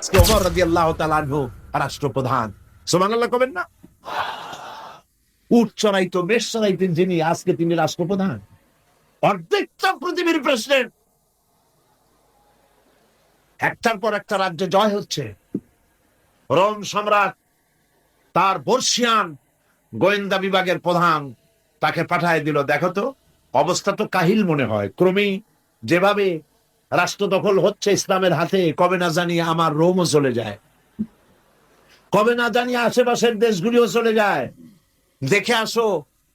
আজকে ওমর রাদিয়াল্লাহু তাআলা আনহু রাষ্ট্রপ্রধান সুবহানাল্লাহ কবেন না? উট বেশ চড়াইতেন যিনি, আজকে তিনি রাষ্ট্রপ্রধান। অর্ধেকটা পৃথিবীর প্রেসিডেন্ট একটার পর একটা রাজ্যে জয় হচ্ছে। রোম সম্রাট, তার বর্ষিয়ান গোয়েন্দা বিভাগের প্রধান তাকে পাঠায় দিল। দেখো তো, অবস্থা তো কাহিল মনে হয়। ক্রমেই যেভাবে রাষ্ট্র দখল হচ্ছে ইসলামের হাতে। কবে না জানি আমার রোমও চলে যায়। কবে না জানি আশেপাশের দেশগুলিও চলে যায়। দেখে আসো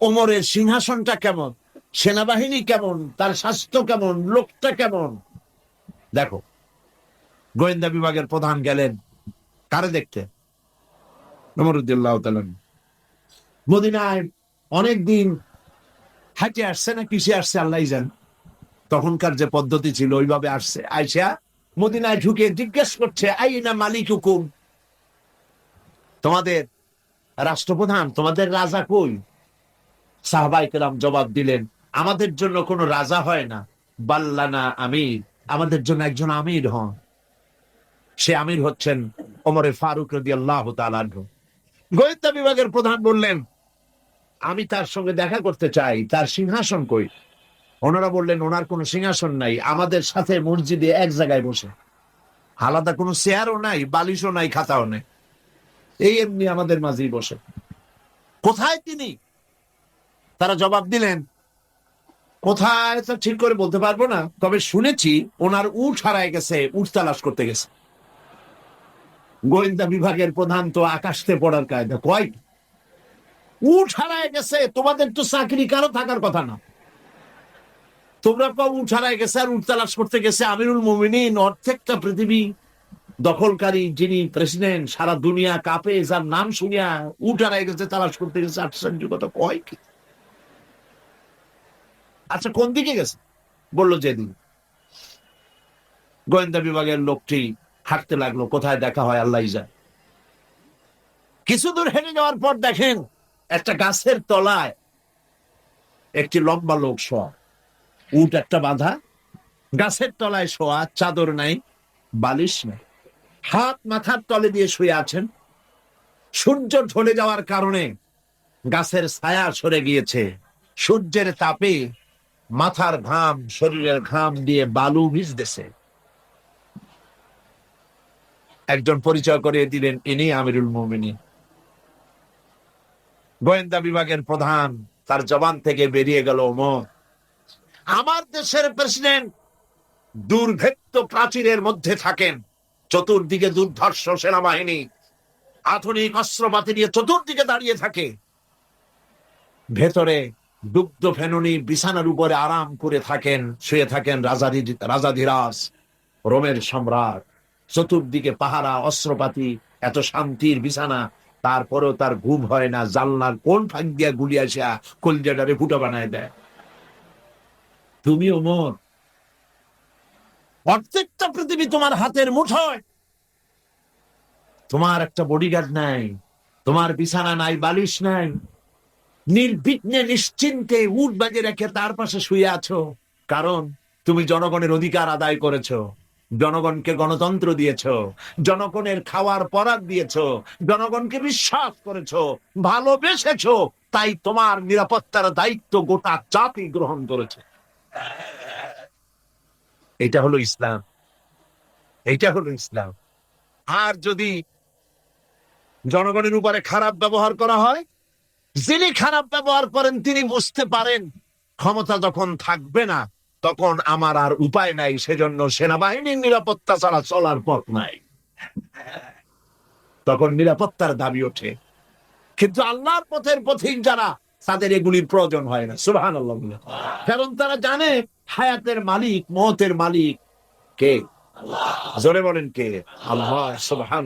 ওমরের সিংহাসনটা কেমন? সেনাবাহিনী কেমন? তার স্বাস্থ্য কেমন? লোকটা কেমন? দেখো গোয়েন্দা বিভাগের প্রধান গেলেন। কারে দেখতে? নমরুদ্দিল্লাহ মদিনায় অনেকদিন হাঁটে আসছে না কিসে আসছে আল্লাহ জান। তখনকার যে পদ্ধতি ছিল, ওইভাবে আসছে। আইসা মদিনায় ঢুকে জিজ্ঞেস করছে, আইনা মালিক হুকুম তোমাদের রাষ্ট্রপ্রধান, তোমাদের রাজা কই? সাহবাই কেরাম জবাব দিলেন, আমাদের জন্য কোনো রাজা হয় না। বাল্লানা আমির, আমাদের জন্য একজন আমির হন। সে আমির হচ্ছেন ওমরে ফারুক রদি আল্লাহ গোয়েন্দা বিভাগের প্রধান বললেন, আমি তার সঙ্গে দেখা করতে চাই, তার সিংহাসন কই? ওনারা বললেন, ওনার কোনো সিংহাসন নাই, আমাদের সাথে মসজিদে এক জায়গায় বসে। আলাদা কোনো চেয়ারও নাই, বালিশও নাই, খাতাও নেই। এই এমনি আমাদের মাঝেই বসে। কোথায় তিনি? তারা জবাব দিলেন, কোথায় তা ঠিক করে বলতে পারব না, তবে শুনেছি ওনার উঠ হারায় গেছে উঠ তালাশ করতে গেছে। গোয়েন্দা বিভাগের প্রধান তো আকাশতে পড়ার কায়দা, কয়? উঠ হারায় গেছে, তোমাদের তো চাকরি কারও থাকার কথা না। তোমরা কম উঠ হারায় গেছে আর উঠ তালাশ করতে গেছে আমিরুল মোমিনিন, অর্ধেকটা পৃথিবী দখলকারী যিনি প্রেসিডেন্ট, সারা দুনিয়া কাপে, যার নাম শুনিয়া উঠ হারায় গেছে, তালাশ করতে গেছে আশ্চর্য কথা কয় কি? আচ্ছা কোন দিকে গেছে? বলল যেদিন। গোয়েন্দা বিভাগের লোকটি হাঁটতে লাগল, কোথায় দেখা হয়, আল্লাহ যায় কিছু দূর হেঁটে যাওয়ার পর দেখেন একটা গাছের তলায় একটি লম্বা লোক শোয়া। উট একটা বাঁধা। গাছের তলায় শোয়া, চাদর নাই, বালিশ নাই। হাত মাথার তলে দিয়ে শুয়ে আছেন। সূর্য ঢলে যাওয়ার কারণে গাছের ছায়া সরে গিয়েছে। সূর্যের তাপে মাথার ঘাম, শরীরের ঘাম দিয়ে বালু ভিজতেছে। একজন পরিচয় করিয়ে দিলেন, ইনি আমিরুল মোমিনিন। গোয়েন্দা বিভাগের প্রধান, তার জবান থেকে বেরিয়ে গেল ওমর। আমার দেশের প্রেসিডেন্ট দুর্ভেদ্য প্রাচীরের মধ্যে থাকেন, চতুর্দিকে দুর্ধর্ষ সেনাবাহিনী, আধুনিক অস্ত্রপাতি নিয়ে চতুর্দিকে দাঁড়িয়ে থাকে। ভেতরে দুগ্ধ ফেনুনি বিছানার উপরে আরাম করে থাকেন, শুয়ে থাকেন রাজাধি রাজাধিরাজ রোমের সম্রাট। চতুর্দিকে পাহারা, অস্ত্রপাতি, এত শান্তির বিছানা, তারপরেও তার ঘুম হয় না জানলার কোন ফাঁক দিয়া গুলি আসিয়া কলজাটারে ফুটো বানায় দেয়। তুমি ওমর। প্রত্যেকটা পৃথিবী তোমার হাতের মুঠোয় তোমার একটা বডিগার্ড নাই, তোমার বিছানা নাই, বালিশ নাই। নির্বিঘ্নে নিশ্চিন্তে উঠ বাজে রেখে তার পাশে শুয়ে আছো। কারণ তুমি জনগণের অধিকার আদায় করেছ, জনগণকে গণতন্ত্র দিয়েছ, জনগণের খাওয়ার পরাগ দিয়েছ, জনগণকে বিশ্বাস করেছ, ভালোবেসেছো, তাই তোমার নিরাপত্তার দায়িত্ব গোটা জাতি গ্রহণ করেছে। এটা হলো ইসলাম। এইটা হলো ইসলাম। আর যদি জনগণের উপরে খারাপ ব্যবহার করা হয়, যিনি খারাপ ব্যবহার করেন, তিনি বুঝতে পারেন, ক্ষমতা যখন থাকবে না, তখন আমার আর উপায় নাই, সেজন্য সেনাবাহিনীর নিরাপত্তা ছাড়া চলার পথ নাই। তখন নিরাপত্তার দাবি ওঠে। কিন্তু আল্লাহর পথের পথিক যারা তাদের এগুলির প্রয়োজন হয় না। সুবাহ কারণ তারা জানে হায়াতের মালিক, মতের মালিক কে? জোরে বলেন কে? আল্লাহ সুবাহান